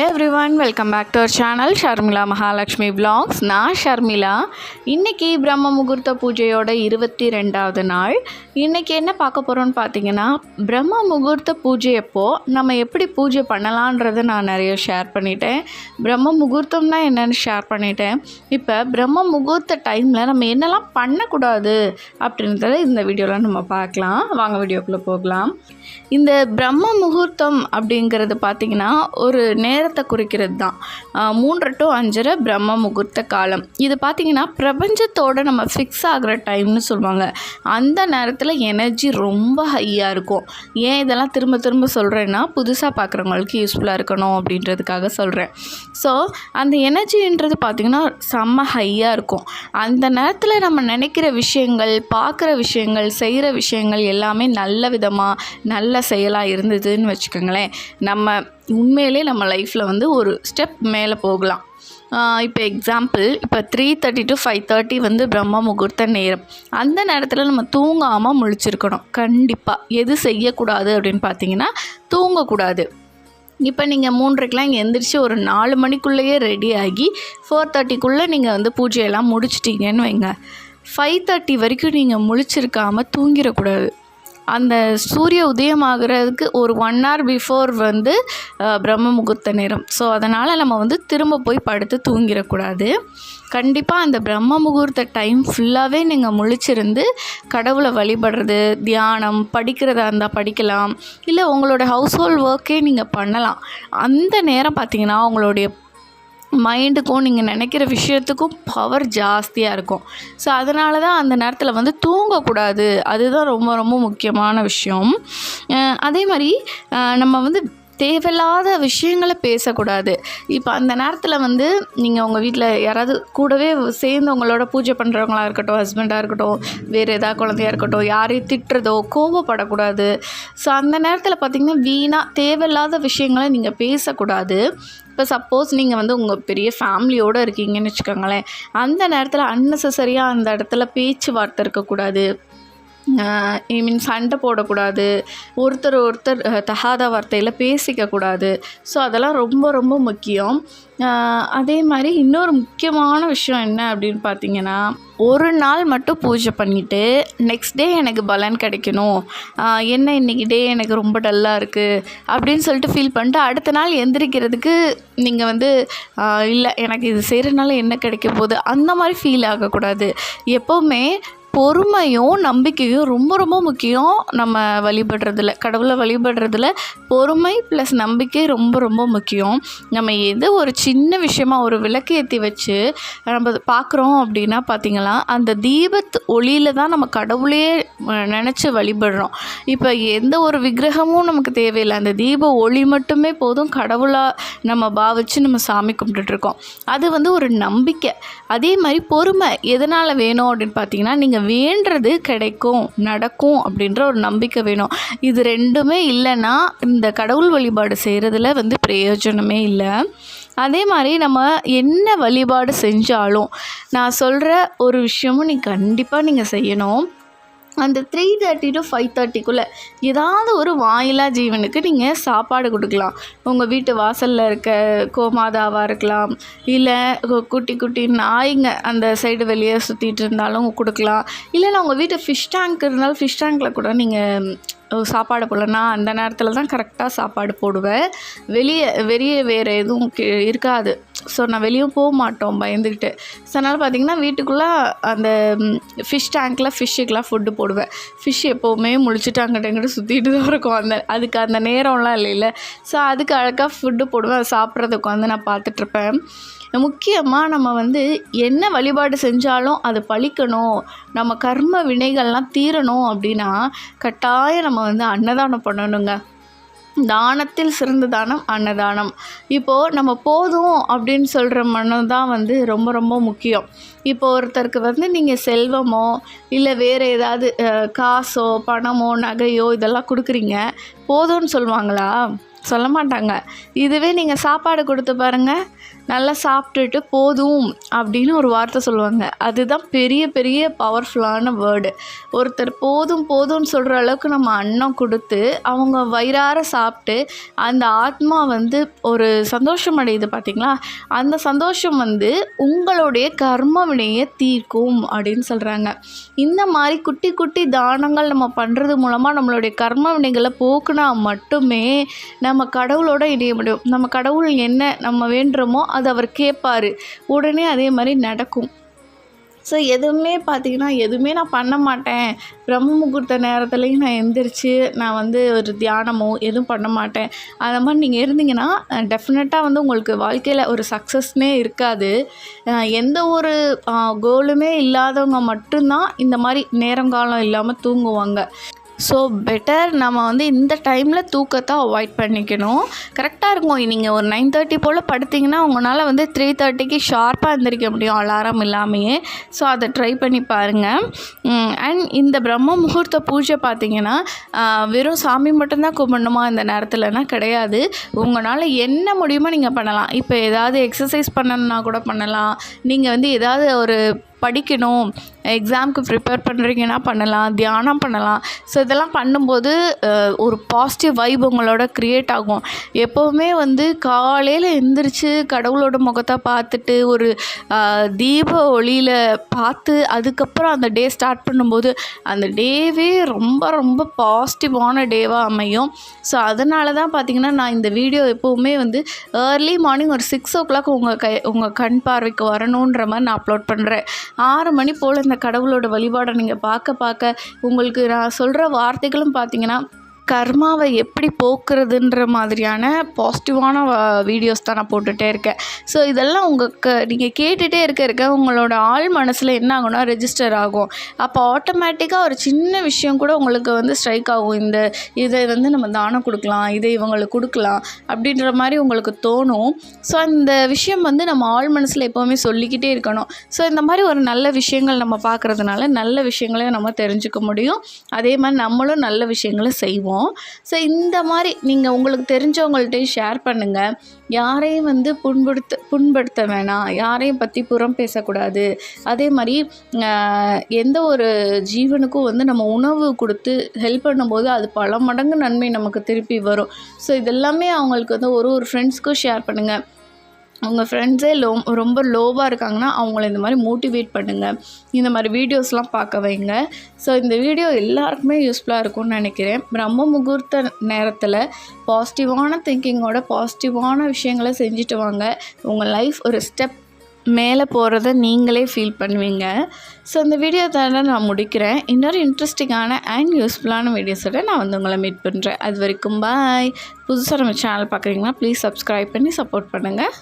Hello one welcome back to our channel Sharmila Mahalakshmi blogs நான் ஷர்மிளா இன்றைக்கி பிரம்ம முகூர்த்த பூஜையோட இருபத்தி ரெண்டாவது நாள். இன்றைக்கி என்ன பார்க்க போகிறோம்னு பார்த்தீங்கன்னா பிரம்ம முகூர்த்த பூஜை அப்போது நம்ம எப்படி பூஜை பண்ணலான்றதை நான் நிறைய ஷேர் பண்ணிட்டேன். பிரம்ம முகூர்த்தம்னா என்னென்னு ஷேர் பண்ணிட்டேன். இப்போ பிரம்ம முகூர்த்த டைமில் நம்ம என்னெல்லாம் பண்ணக்கூடாது அப்படின்றத இந்த வீடியோவில் நம்ம பார்க்கலாம். வாங்க வீடியோக்குள்ளே போகலாம். இந்த பிரம்ம முகூர்த்தம் அப்படிங்கிறது பார்த்திங்கன்னா ஒரு நேரத்தை குறிக்கிறது தான். மூன்று டு அஞ்சரை பிரம்ம முகூர்த்த காலம். இது பார்த்திங்கன்னா பிரபஞ்சத்தோடு நம்ம ஃபிக்ஸ் ஆகிற டைம்னு சொல்லுவாங்க. அந்த நேரத்தில் எனர்ஜி ரொம்ப ஹையாக இருக்கும். ஏன் இதெல்லாம் திரும்ப திரும்ப சொல்கிறேன்னா புதுசாக பார்க்குறவங்களுக்கு யூஸ்ஃபுல்லாக இருக்கணும் அப்படின்றதுக்காக சொல்கிறேன் ஸோ அந்த எனர்ஜின்றது பார்த்திங்கன்னா செம்ம ஹையாக இருக்கும். அந்த நேரத்தில் நம்ம நினைக்கிற விஷயங்கள் பார்க்குற விஷயங்கள் செய்கிற விஷயங்கள் எல்லாமே நல்ல விதமாக நல்ல செயலாக இருந்ததுன்னு வச்சுக்கோங்களேன். நம்ம உண்மையிலே நம்ம லைஃப்பில் வந்து ஒரு ஸ்டெப் மேலே போகலாம். இப்போ எக்ஸாம்பிள் இப்போ three thirty to five thirty வந்து பிரம்ம முகூர்த்த நேரம். அந்த நேரத்தில் நம்ம தூங்காமல் முழிச்சிருக்கணும். கண்டிப்பாக எது செய்யக்கூடாது அப்படின்னு பார்த்தீங்கன்னா தூங்கக்கூடாது. இப்போ நீங்கள் மூன்றரைக்கெலாம் இங்கே எந்திரிச்சு ஒரு நாலு மணிக்குள்ளேயே ரெடி ஆகி ஃபோர் தேர்ட்டிக்குள்ளே நீங்கள் வந்து பூஜையெல்லாம் முடிச்சிட்டிங்கன்னு வைங்க. ஃபைவ் தேர்ட்டி வரைக்கும் நீங்கள் முழிச்சிருக்காமல் தூங்கிடக்கூடாது. அந்த சூரிய உதயம் ஆகுறதுக்கு ஒரு ஒன் ஹவர் பிஃபோர் வந்து பிரம்ம முகூர்த்த நேரம். ஸோ அதனால் நம்ம வந்து திரும்ப போய் படுத்து தூங்கிடக்கூடாது. கண்டிப்பாக அந்த பிரம்ம முகூர்த்த டைம் ஃபுல்லாகவே நீங்கள் முழிச்சிருந்து கடவுளை வழிபடுறது தியானம் படிக்கிறதா இருந்தால் படிக்கலாம். இல்லை உங்களோட ஹவுஸ் ஹோல்ட் ஒர்க்கே நீங்கள் பண்ணலாம். அந்த நேரம் பார்த்தீங்கன்னா உங்களுடைய மைண்டுக்கும் நீங்கள் நினைக்கிற விஷயத்துக்கும் பவர் ஜாஸ்தியாக இருக்கும். ஸோ அதனால தான் அந்த நேரத்தில் வந்து தூங்கக்கூடாது. அதுதான் ரொம்ப ரொம்ப முக்கியமான விஷயம். அதே மாதிரி நம்ம வந்து தேவையில்லாத விஷயங்களை பேசக்கூடாது. இப்போ அந்த நேரத்தில் வந்து நீங்கள் உங்கள் வீட்டில் யாராவது கூடவே சேர்ந்து உங்களோட பூஜை பண்ணுறவங்களா இருக்கட்டும் ஹஸ்பண்டாக இருக்கட்டும் வேறு ஏதாவது குழந்தையா இருக்கட்டும் யாரையும் திட்டுறதோ கோவப்படக்கூடாது. ஸோ அந்த நேரத்தில் பார்த்திங்கன்னா வீணாக தேவையில்லாத விஷயங்களை நீங்கள் பேசக்கூடாது. இப்போ சப்போஸ் நீங்கள் வந்து உங்கள் பெரிய ஃபேமிலியோடு இருக்கீங்கன்னு வச்சுக்கோங்களேன். அந்த நேரத்தில் அன்னெசரியாக அந்த இடத்துல பேச்சுவார்த்தை இருக்கக்கூடாது. ஐ மீன் சண்டை போடக்கூடாது. ஒருத்தர் ஒருத்தர் தகாத வார்த்தையில் பேசிக்கக்கூடாது. ஸோ அதெல்லாம் ரொம்ப ரொம்ப முக்கியம். அதே மாதிரி இன்னொரு முக்கியமான விஷயம் என்ன அப்படின்னு பார்த்தீங்கன்னா ஒரு நாள் மட்டும் பூஜை பண்ணிவிட்டு நெக்ஸ்ட் டே எனக்கு பலன் கிடைக்கணும். என்ன இன்றைக்கி டே எனக்கு ரொம்ப டல்லாக இருக்குது அப்படின்னு சொல்லிட்டு ஃபீல் பண்ணிட்டு அடுத்த நாள் எந்திரிக்கிறதுக்கு நீங்கள் வந்து இல்லை எனக்கு இது செய்கிறனால என்ன கிடைக்க போகுது? அந்த மாதிரி ஃபீல் ஆகக்கூடாது. எப்போவுமே பொறுமையும் நம்பிக்கையும் ரொம்ப ரொம்ப முக்கியம் நம்ம வழிபடுறதுல. கடவுளை வழிபடுறதுல பொறுமை ப்ளஸ் நம்பிக்கை ரொம்ப ரொம்ப முக்கியம். நம்ம எது ஒரு சின்ன விஷயமா ஒரு விளக்கு ஏற்றி வச்சு நம்ம பார்க்குறோம் அப்படின்னா பார்த்தீங்களா அந்த தீபத்து ஒளியில் தான் நம்ம கடவுளையே நினச்சி வழிபடுறோம். இப்போ எந்த ஒரு விக்கிரகமும் நமக்கு தேவையில்லை. அந்த தீப ஒளி மட்டுமே போதும் கடவுளாக நம்ம பாவிச்சு நம்ம சாமி கும்பிட்டுட்ருக்கோம் அது வந்து ஒரு நம்பிக்கை. அதே மாதிரி பொறுமை எதனால் வேணும் அப்படின்னு பார்த்தீங்கன்னா நீங்கள் வேண்டது கிடைக்கும் நடக்கும் அப்படின்ற ஒரு நம்பிக்கை வேணும். இது ரெண்டுமே இல்லைன்னா இந்த கடவுள் வழிபாடு செய்கிறதுல வந்து பிரயோஜனமே இல்லை. அதே மாதிரி நம்ம என்ன வழிபாடு செஞ்சாலும் நான் சொல்கிற ஒரு விஷயமும் நீ கண்டிப்பாக நீங்கள் செய்யணும். அந்த த்ரீ தேர்ட்டி டு ஃபைவ் தேர்ட்டிக்குள்ளே ஏதாவது ஒரு வாயிலா ஜீவனுக்கு நீங்கள் சாப்பாடு கொடுக்கலாம். உங்கள் வீட்டு வாசலில் இருக்க கோமாதாவாக இருக்கலாம் இல்லை குட்டி குட்டி நாய்ங்க அந்த சைடு வெளியே சுற்றிட்டு இருந்தாலும் கொடுக்கலாம். இல்லைன்னா உங்கள் வீட்டு ஃபிஷ் டேங்க் இருந்தாலும் ஃபிஷ் டேங்க்கில் கூட நீங்கள் சாப்பாடு போடலாம் நான் அந்த நேரத்தில் தான் கரெக்டாக சாப்பாடு போடுவேன். வெளியே வெளியே வேறு எதுவும் இருக்காது. ஸோ நான் வெளியும் போக மாட்டோம் பயந்துக்கிட்டு ஸோ அதனால் பார்த்தீங்கன்னா வீட்டுக்குள்ளே அந்த ஃபிஷ் டேங்க்கில் ஃபிஷ்ஷுக்கெலாம் ஃபுட்டு போடுவேன். ஃபிஷ் எப்போவுமே முழிச்சுட்டு அங்கிட்ட எங்கிட்ட சுற்றிட்டு தான் இருக்கும். அந்த அதுக்கு அந்த நேரம்லாம் இல்லைல்ல. ஸோ அதுக்கு அழகாக ஃபுட்டு போடுவேன். சாப்பிட்றது சாப்பிட்றதுக்கு வந்து நான் பார்த்துட்ருப்பேன் முக்கியமாக நம்ம வந்து என்ன வழிபாடு செஞ்சாலும் அது பழிக்கணும். நம்ம கர்ம வினைகள்லாம் தீரணும் அப்படின்னா கட்டாயம் நம்ம வந்து அன்னதானம் பண்ணணுங்க. தானத்தில் சிறந்த தானம் அன்னதானம். இப்போது நம்ம போதும் அப்படின்னு சொல்கிற மனம் தான் வந்து ரொம்ப ரொம்ப முக்கியம். இப்போ ஒருத்தருக்கு வந்து நீங்கள் செல்வமோ இல்லை வேறு ஏதாவது காசோ பணமோ நகையோ இதெல்லாம் கொடுக்குறீங்க போதும்னு சொல்லுவாங்களா? சொல்ல மாட்டாங்க. இதுவே நீங்கள் சாப்பாடு கொடுத்து பாருங்கள் நல்லா சாப்பிட்டுட்டு போதும் அப்படின்னு ஒரு வார்த்தை சொல்லுவாங்க. அதுதான் பெரிய பெரிய பவர்ஃபுல்லான வேர்டு ஒருத்தர் போதும் போதும்னு சொல்கிற அளவுக்கு நம்ம அன்னம் கொடுத்து அவங்க வயிறார சாப்பிட்டு அந்த ஆத்மா வந்து ஒரு சந்தோஷம் அடையுது பார்த்தீங்களா அந்த சந்தோஷம் வந்து உங்களுடைய கர்ம வினையை தீர்க்கும் அப்படின்னு சொல்கிறாங்க இந்த மாதிரி குட்டி குட்டி தானங்கள் நம்ம பண்ணுறது மூலமாக நம்மளுடைய கர்ம வினைகளை போக்குனா மட்டுமே நம்ம கடவுளோட இணைய முடியும். நம்ம கடவுள் என்ன நம்ம வேண்டுறோமோ அது அவர் கேட்பார் உடனே அதே மாதிரி நடக்கும். ஸோ எதுவுமே பார்த்தீங்கன்னா எதுவுமே நான் பண்ண மாட்டேன். பிரம்ம முகூர்த்த நேரத்துலையும் நான் எந்திரிச்சு நான் வந்து ஒரு தியானமோ எதுவும் பண்ண மாட்டேன். அந்த மாதிரி நீங்கள் இருந்தீங்கன்னா டெஃபினட்டாக வந்து உங்களுக்கு வாழ்க்கையில் ஒரு சக்ஸஸ்னே இருக்காது. எந்த ஒரு கோலுமே இல்லாதவங்க மட்டும்தான் இந்த மாதிரி நேரங்காலம் இல்லாமல் தூங்குவாங்க. ஸோ பெட்டர் நம்ம வந்து இந்த டைமில் தூக்கத்தை அவாய்ட் பண்ணிக்கணும். கரெக்டாக இருக்கும். நீங்கள் ஒரு நைன் தேர்ட்டி போல் படுத்திங்கன்னா உங்களால் வந்து த்ரீ தேர்ட்டிக்கு ஷார்ப்பாக எந்திரிக்க முடியும் அலாரம் இல்லாமையே. ஸோ அதை ட்ரை பண்ணி பாருங்கள் அண்ட் இந்த பிரம்ம முகூர்த்த பூஜை பார்த்தீங்கன்னா வெறும் சாமி மட்டும்தான் கும்பிடணுமா இந்த நேரத்தில்னா கிடையாது. உங்களால் என்ன முடியுமோ நீங்கள் பண்ணலாம். இப்போ ஏதாவது எக்ஸசைஸ் பண்ணணுன்னா கூட பண்ணலாம். நீங்கள் வந்து ஏதாவது ஒரு படிக்கணும் எக்ஸாமுக்கு ப்ரிப்பேர் பண்ணுறீங்கன்னா பண்ணலாம் தியானம் பண்ணலாம். ஸோ இதெல்லாம் பண்ணும்போது ஒரு பாசிட்டிவ் வைப் உங்களோட க்ரியேட் ஆகும். எப்போவுமே வந்து காலையில் எந்திரிச்சு கடவுளோட முகத்தை பார்த்துட்டு ஒரு தீப ஒளியில் பார்த்து அதுக்கப்புறம் அந்த டே ஸ்டார்ட் பண்ணும்போது அந்த டேவே ரொம்ப ரொம்ப பாசிட்டிவான டேவாக அமையும். ஸோ அதனால தான் பார்த்திங்கன்னா நான் இந்த வீடியோ எப்போவுமே வந்து ஏர்லி மார்னிங் ஒரு சிக்ஸ் ஓ கிளாக் உங்கள் கை உங்கள் கண் பார்வைக்கு வரணுன்ற மாதிரி நான் அப்லோட் பண்ணுறேன் ஆறு மணி போல் இந்த கடவுளோட வழிபாடை நீங்கள் பார்க்க பார்க்க உங்களுக்கு நான் சொல்கிற வார்த்தைகளும் பார்த்தீங்கன்னா கர்மாவை எப்படி போக்குறதுன்ற மாதிரியான பாசிட்டிவான வீடியோஸ் தான் நான் போட்டுகிட்டே இருக்கேன். ஸோ இதெல்லாம் உங்களுக்கு நீங்கள் கேட்டுகிட்டே இருக்க இருக்க உங்களோட ஆள் மனசில் என்ன ஆகும்னா ரெஜிஸ்டர் ஆகும். அப்போ ஆட்டோமேட்டிக்காக ஒரு சின்ன விஷயம் கூட உங்களுக்கு வந்து ஸ்ட்ரைக் ஆகும். இந்த இதை வந்து நம்ம தானம் கொடுக்கலாம் இதை இவங்களுக்கு கொடுக்கலாம் அப்படின்ற மாதிரி உங்களுக்கு தோணும். ஸோ அந்த விஷயம் வந்து நம்ம ஆள் மனசில் எப்போவுமே சொல்லிக்கிட்டே இருக்கணும். ஸோ இந்த மாதிரி ஒரு நல்ல விஷயங்கள் நம்ம பார்க்குறதுனால நல்ல விஷயங்களை நம்ம தெரிஞ்சுக்க முடியும். அதே மாதிரி நம்மளும் நல்ல விஷயங்களை செய்வோம். ஸோ இந்த மாதிரி நீங்கள் உங்களுக்கு தெரிஞ்சவங்கள்ட்டையும் ஷேர் பண்ணுங்கள் யாரையும் வந்து புண்படுத்த புண்படுத்த வேணாம். யாரையும் பற்றி புறம் பேசக்கூடாது. அதே மாதிரி எந்த ஒரு ஜீவனுக்கும் வந்து நம்ம உணவு கொடுத்து ஹெல்ப் பண்ணும்போது அது பல மடங்கு நன்மை நமக்கு திருப்பி வரும். ஸோ இதெல்லாமே அவங்களுக்கு வந்து ஒரு ஒரு ஃப்ரெண்ட்ஸ்க்கும் ஷேர் பண்ணுங்கள் உங்கள் ஃப்ரெண்ட்ஸே லோ ரொம்ப லோவாக இருக்காங்கன்னா அவங்கள இந்த மாதிரி மோட்டிவேட் பண்ணுங்கள் இந்த மாதிரி வீடியோஸ்லாம் பார்க்க வைங்க. ஸோ இந்த வீடியோ எல்லாருக்குமே யூஸ்ஃபுல்லாக இருக்கும்னு நினைக்கிறேன். பிரம்ம முகூர்த்த நேரத்தில் பாசிட்டிவான திங்கிங்கோட பாசிட்டிவான விஷயங்களை செஞ்சுட்டு வாங்க. உங்கள் லைஃப் ஒரு ஸ்டெப் மேலே போகிறத நீங்களே ஃபீல் பண்ணுவீங்க. ஸோ இந்த வீடியோ தானே நான் முடிக்கிறேன். இன்னொரு இன்ட்ரெஸ்டிங்கான அண்ட் யூஸ்ஃபுல்லான வீடியோஸோட நான் வந்து உங்களை மீட் பண்ணுறேன் அது வரைக்கும் பாய் புதுசாக நம்ம சேனல் பார்க்குறீங்கன்னா ப்ளீஸ் சப்ஸ்கிரைப் பண்ணி சப்போர்ட் பண்ணுங்கள்